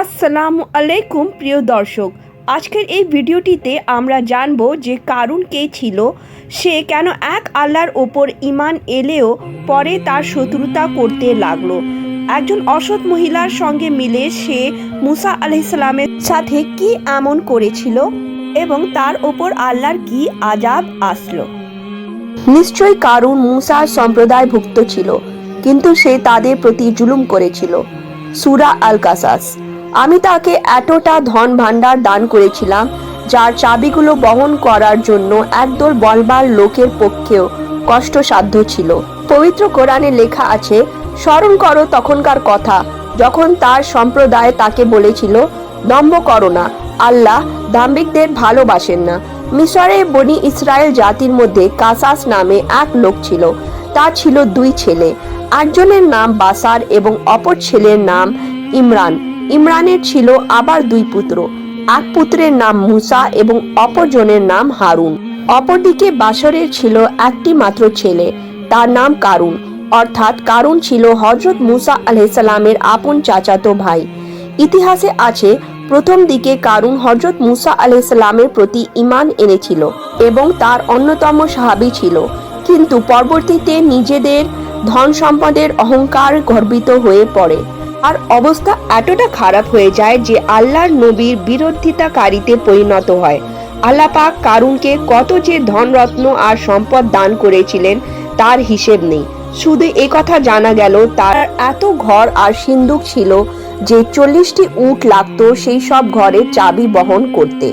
আসসালামু আলাইকুম, প্রিয় দর্শক। আজকের এই ভিডিওটিতে আমরা জানব যে কারুন কে ছিল, সে কেন এক আল্লাহর ওপর ইমান এলেও পরে তার শত্রুতা করতে লাগল। একজন অসৎ মহিলার সঙ্গে মিলে সে মুসা আলাইসালামের সাথে কি এমন করেছিল এবং তার ওপর আল্লাহর কি আজাব আসলো? নিশ্চয়ই কারুন মুসার সম্প্রদায়ভুক্ত ছিল, কিন্তু সে তাদের প্রতি জুলুম করেছিল। সুরা আল কাসাস। আমি তাকে এতটা ধন ভাণ্ডার দান করেছিলাম, যার চাবিগুলো বহন করার জন্য একদল বলবার লোকের পক্ষেও কষ্টসাধ্য ছিল। পবিত্র কোরআনে লেখা আছে, স্মরণ করো তখনকার কথা, যখন তার সম্প্রদায় তাকে বলেছিল, দম্ভ করো না, আল্লাহ দাম্ভিকদের ভালোবাসেন না। মিশরে বনি ইসরায়েল জাতির মধ্যে কাসাস নামে এক লোক ছিল, তা ছিল দুই ছেলে একজনের নাম বাসার এবং অপর ছেলের নাম ইমরান। ইমরানের ছিল আবার দুই পুত্র। এক পুত্রের নাম মুসা এবং অপরজনের নাম হারুন। অপরদিকে বাসরের ছিল একটি মাত্র ছেলে, তার নাম কারুন। অর্থাৎ কারুন ছিল হজরত মুসা আলাইসাল্লামের আপন চাচাতো ভাই। ইতিহাসে আছে, প্রথম দিকে কারুন হজরত মুসা আলাইসাল্লামের প্রতি ইমান এনেছিল এবং তার অন্যতম সাহাবি ছিল। কিন্তু পরবর্তীতে নিজেদের ধন সম্পদের অহংকার গর্বিত হয়ে পড়ে। আর অবস্থা এতটা খারাপ হয়ে যায় যে আল্লাহর নবীর বিরোধিতাকারীতে পরিণত হয়। আল্লাহ পাক কারুনকে কত যে ধনরত্ন আর সম্পদ দান করেছিলেন, তার হিসেব নেই। শুধু এ কথা জানা গেল, তার এত ঘর আর সিন্দুক ছিল যে চল্লিশটি উট লাগতো সেই সব ঘরে চাবি বহন করতে।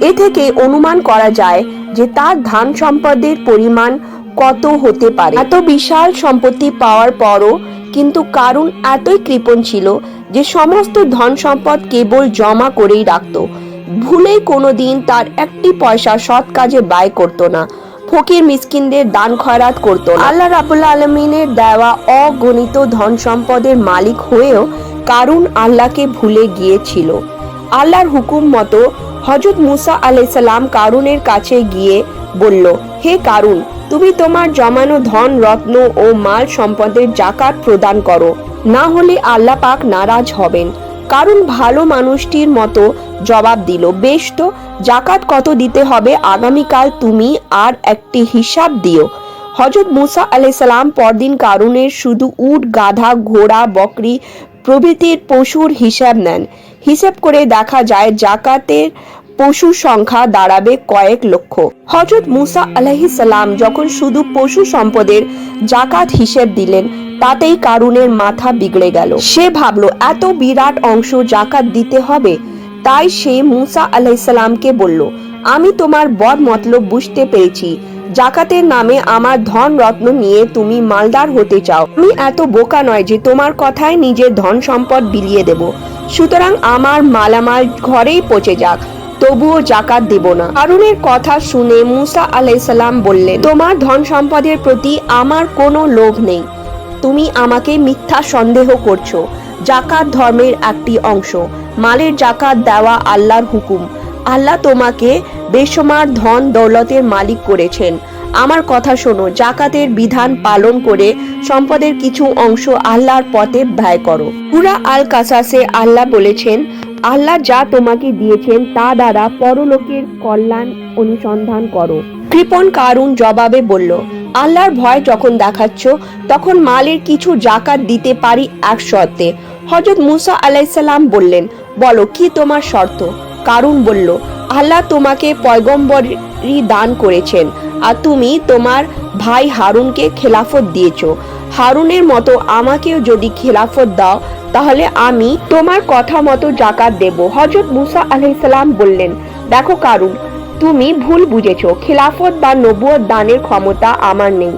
এ থেকে অনুমান করা যায় যে তার ধান সম্পদের পরিমাণ কত হতে পারে। এত বিশাল সম্পত্তি পাওয়ার পরও কিন্তু কারণ এতই কৃপণ ছিল যে সমস্ত ধন সম্পদ কেবল জমা করেই রাখত। ভুলেই কোনোদিন তার একটি পয়সা সৎ কাজে ব্যয় করতো না। ফকির মিসকিনদের দান খয়রাত করতো। আল্লাহ রাবুল্লা আলমিনের দেওয়া অগণিত ধন সম্পদের মালিক হয়েও কারুন আল্লাহকে ভুলে গিয়েছিল। আল্লাহর হুকুম মতো হজরত মুসা আলাইসাল্লাম কারুনের কাছে গিয়ে বলল, হে কারুন, তুমি তোমার জমানো ধন, রত্ন ও মাল সম্পদের জাকাত প্রদান করো। না হলে আল্লাহ পাক নারাজ হবেন। কারণ ভালো মানুষটির মতো জবাব দিল, বেশ তো, জাকাত কত দিতে হবে আগামীকাল তুমি আর একটি হিসাব দিও। হজরত মুসা আলাইসাল্লাম পরদিন কারুনের শুধু উট, গাধা, ঘোড়া, বকরি প্রভৃতির পশুর হিসাব নেন। হিসাব করে দেখা যায়, জাকাতের পশু সংখ্যা দাঁড়াবে কয়েক লক্ষ। হজরত মুসা আলাহি সালাম যখন শুধু পশু সম্পদের জাকাত হিসেব দিলেন, তাতেই কারুনের মাথা বিগড়ে গেল। সে ভাবলো, এত বিরাট অংশ জাকাত দিতে হবে? তাই সে মুসা আলাইসালামকে বলল, আমি তোমার বদ মতলব বুঝতে পেরেছি। জাকাতের নামে আমার ধন রত্ন নিয়ে তুমি মালদার হতে চাও। আমি এত বোকা নয় যে তোমার কথায় নিজের ধন সম্পদ বিলিয়ে দেব। সুতরাং আমার মালামাল ঘরেই পচে যাক। তবুও জাকাত দেব না। কারুনের কথা শুনে মুসা আলাইসাল্লাম বললেন, তোমার ধন সম্পদের প্রতি আমার কোনো লোভ নেই। তুমি আমাকে মিথ্যা সন্দেহ করছ। জাকাত ধর্মের একটি অংশ। মালের জাকাত দেওয়া আল্লাহর হুকুম। আল্লাহ তোমাকে বেসমার ধন দৌলতের মালিক করেছেন। আমার কথা শোনো, জাকাতের বিধান পালন করে সম্পদের কিছু অংশ আল্লাহর পথে ব্যয় করো। পুরা আল কাসাসে আল্লাহ বলেছেন আল্লাহ যা তোমাকে দিয়েছেন তা দ্বারা পরলোকের কল্যাণ অনুসন্ধান করো। কৃপন কারুন জবাবে বলল, আল্লাহর ভয় যখন দেখাচ্ছ, তখন মালের কিছু জাকাত দিতে পারি এক শর্তে। হজরত মুসা আলাইসাল্লাম বললেন, বলো, কি তোমার শর্ত? কারুন বলল, আল্লাহ তোমাকে পয়গম্বরী দান করেছেন, আর তুমি তোমার ভাই হারুনকে খেলাফত দিয়েছ। হারুনের মতো আমাকেও যদি খেলাফত দাও, তাহলে আমি তোমার কথা মতো জাকাত দেব। হজরত মুসা আলাইসাল্লাম বললেন, দেখো কারুন, তুমি ভুল বুঝেছ। খেলাফত বা নবুয়ত দানের ক্ষমতা আমার নেই।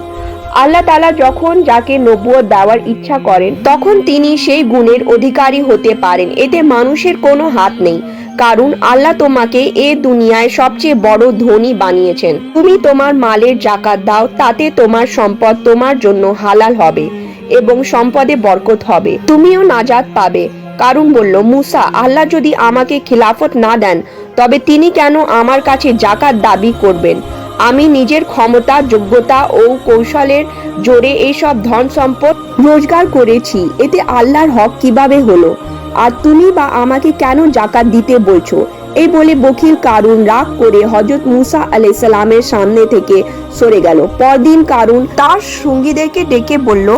আল্লাহ তালা যখন যাকে নবুয়ত দেওয়ার ইচ্ছা করেন, তখন তিনি সেই গুণের অধিকারী হতে পারেন। এতে মানুষের কোনো হাত নেই। কারণ আল্লাহ তোমাকে এ দুনিয়ায় সবচেয়ে বড় ধনী বানিয়েছেন। তুমি তোমার মালের জাকাত দাও, তাতে তোমার সম্পদ তোমার জন্য হালাল হবে এবং সম্পদে বরকত হবে। তুমিও নাজাত পাবে। কারণ বলল, মুসা, আল্লাহ যদি আমাকে খিলাফত না দেন, তবে তিনি কেন আমার কাছে জাকাত দাবি করবেন? আমি নিজের ক্ষমতা, যোগ্যতা ও কৌশলের জোরে এইসব ধন সম্পদ রোজগার করেছি। এতে আল্লাহর হক কীভাবে হলো? আর তুমি বা আমাকে কেন জাকাত দিতে বলছো? এই বলে বকিল কারুন রাগ করে হজরত মুসা আলাই সালামের সামনে থেকে সরে গেল। পরদিন কারুন তার সঙ্গীদেরকে ডেকে বলল,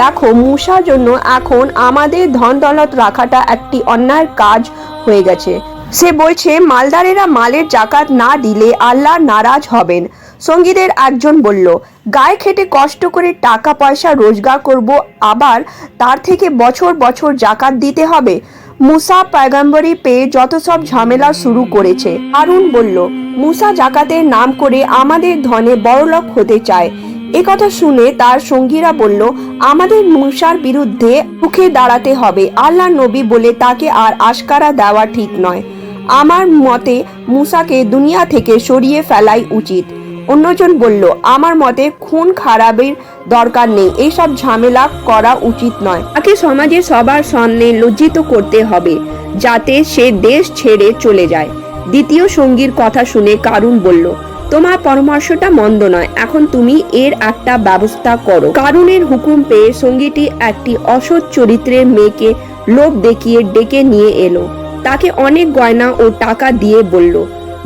দেখো, মুসার জন্য এখন আমাদের ধন দৌলত রাখাটা একটি অন্যায় কাজ হয়ে গেছে। সে বলছে, মালদারেরা মালের জাকাত না দিলে আল্লাহ নারাজ হবেন। সঙ্গীদের একজন বলল, গায়ে খেটে কষ্ট করে টাকা পয়সা রোজগার করব, আবার তার থেকে বছর বছর জাকাত দিতে হবে। মুসা পয়গম্বরি পেয়ে যত সব ঝামেলা শুরু করেছে। আরুন বলল, মুসা জাকাতের নাম করে আমাদের ধনে বড়লোক হতে চায়। একথা শুনে তার সঙ্গীরা বলল, আমাদের মুসার বিরুদ্ধে মুখে দাঁড়াতে হবে। আল্লাহ নবী বলে তাকে আর আশকারা দেওয়া ঠিক নয়। আমার মতে মুসাকে দুনিয়া থেকে সরিয়ে ফেলাই উচিত। অন্যজন বলল, আমার মতে খুন খারাপের দরকার নেই এইসব ঝামেলা করা উচিত নয়। তাকে সমাজে সবার সামনে লজ্জিত করতে হবে, যাতে সে দেশ ছেড়ে চলে যায়। দ্বিতীয় সঙ্গীর কথা শুনে কারুন বলল, তোমার পরামর্শটা মন্দ নয়, এখন তুমি এর একটা ব্যবস্থা করো। কারুনের হুকুম পেয়ে সঙ্গীটি একটি অসৎ চরিত্রের মেয়েকে লোভ দেখিয়ে ডেকে নিয়ে এলো। তাকে অনেক গয়না ও টাকা দিয়ে বলল,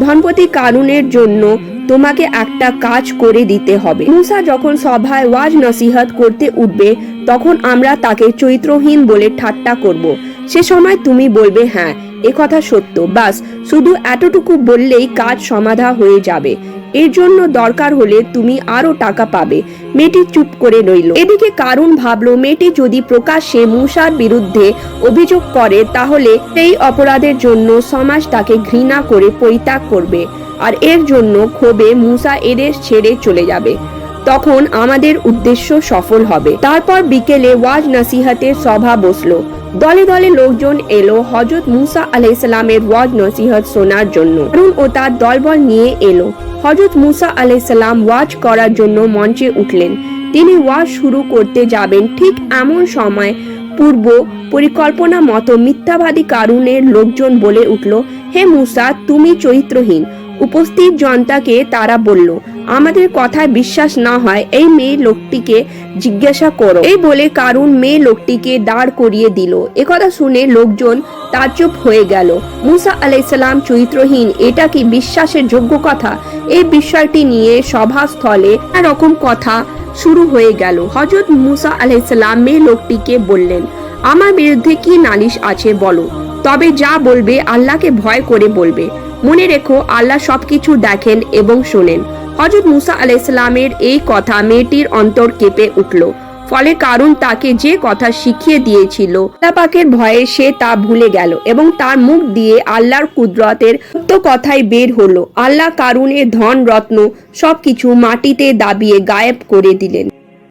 ধনপতি কারুনের জন্য তোমাকে একটা কাজ করে দিতে হবে। মুসা যখন সভায় ওয়াজ নসিহত করতে উঠবে, তখন আমরা তাকে চৈত্রহীন বলে ঠাট্টা করব। সে সময় তুমি বলবে হ্যাঁ এ কথা সত্য। বাস, শুধু এতটুকু বললেই কাজ সমাধা হয়ে যাবে। এর জন্য দরকার হলে তুমি আরও টাকা পাবে। মেয়েটি চুপ করে রইল। এদিকে কারণ ভাবলো, মেয়েটি যদি প্রকাশ্যে মুসার বিরুদ্ধে অভিযোগ করে, তাহলে সেই অপরাধের জন্য সমাজ তাকে ঘৃণা করে পরিত্যাগ করবে আর এর জন্য ক্ষোভে মুসা এদের ছেড়ে চলে যাবে। তখন আমাদের উদ্দেশ্য সফল হবে। তারপর বিকেলে ওয়াজ নাসিহাতের সভা বসল। দলে দলে লোকজন এলো হজরত মুসা আলাইসাল্লামের ওয়াজ নসিহত শোনার জন্য। হারুন ও তার দলবল নিয়ে এলো। হজরত মুসা আলাইসাল্লাম ওয়াজ করার জন্য মঞ্চে উঠলেন। তিনি ওয়াজ শুরু করতে যাবেন ঠিক এমন সময় পূর্ব পরিকল্পনা মতো মিথ্যাবাদী কারণের লোকজন বলে উঠল, হে মুসা, তুমি চরিত্রহীন। উপস্থিত জনতাকে তারা বলল, আমাদের কথায় বিশ্বাস না হয়, এই মেয়ে লোকটিকে জিজ্ঞাসা করো। এই বলে কারুন মেয়ে লোকটিকে দাঁড় করিয়ে দিল। একথা শুনে লোকজন তাজ্জব হয়ে গেল। মুসা আলাইসাল্লাম চরিত্রহীন, এটা কি বিশ্বাসের যোগ্য কথা? এই বিষয়টি নিয়ে সভাস্থলে রকম কথা শুরু হয়ে গেল। হজরত মুসা আলাইসাল্লাম মেয়ে লোকটিকে বললেন, আমার বিরুদ্ধে কি নালিশ আছে বলো। তবে যা বলবে আল্লাহকে ভয় করে বলবে। মনে রেখো, আল্লাহ সবকিছু দেখেন এবং শোনেন। হজরত মুসা আলাইসাল্লামের এই কথা মেয়েটির অন্তর কেঁপে উঠল। ফলে কারণ তাকে যে কথা শিখিয়ে দিয়েছিল পাকের ভয়ে সে তা ভুলে গেল এবং তার মুখ দিয়ে আল্লাহর কুদরতের সত্য কথাই বের হলো। আল্লাহ কারুনের ধন রত্ন সবকিছু মাটিতে দাবিয়ে গায়েব করে দিলেন।